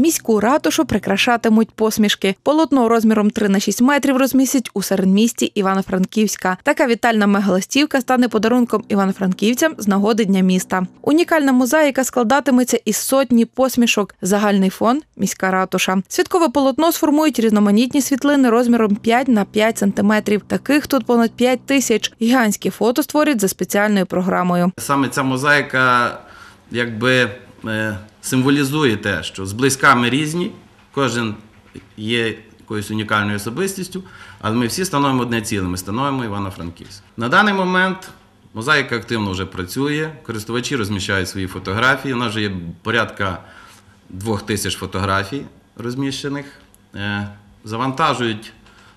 Міську ратушу прикрашатимуть посмішки. Полотно розміром 3 на 6 метрів розмістять у середмісті Івано-Франківська. Така вітальна мегалистівка стане подарунком івано-франківцям з нагоди Дня міста. Унікальна мозаїка складатиметься із сотні посмішок. Загальний фон міська ратуша. Святкове полотно сформують різноманітні світлини розміром 5 на 5 сантиметрів. Таких тут понад 5 тисяч. Гігантські фото створять за спеціальною програмою. Саме ця мозаїка якби символізує те, що зблизька ми різні, кожен є якоюсь унікальною особистістю, але ми всі становимо одне ціле, ми становимо Івано-Франківськ. На даний момент мозаїка активно вже працює, користувачі розміщають свої фотографії. У нас вже є порядка двох тисяч фотографій розміщених. Е, Завантажують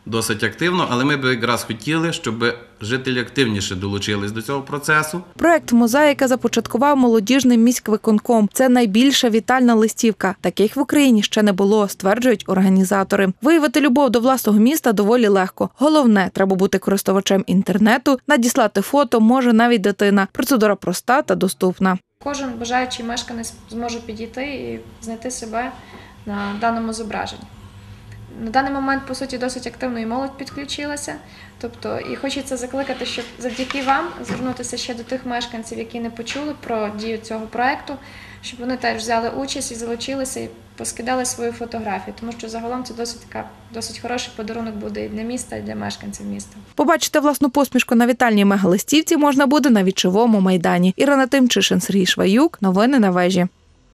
досить активно, але ми б якраз хотіли, щоб жителі активніше долучились до цього процесу. Проект Мозаїка започаткував молодіжний міськвиконком. Це найбільша вітальна листівка. Таких в Україні ще не було, стверджують організатори. Виявити любов до власного міста доволі легко. Головне, треба бути користувачем інтернету. Надіслати фото може навіть дитина. Процедура проста та доступна. Кожен бажаючий мешканець зможе підійти і знайти себе на даному зображенні. На даний момент, по суті, досить активно і молодь підключилася. Тобто, і хочеться закликати, щоб завдяки вам звернутися ще до тих мешканців, які не почули про дію цього проекту, щоб вони теж взяли участь і залучилися і поскидали свої фотографії, тому що загалом це досить така досить хороший подарунок буде і для міста, і для мешканців міста. Побачити власну посмішку на вітальній мегалистівці можна буде на вічовому майдані. Ірина Тимчишин, Сергій Шваюк. Новини на вежі.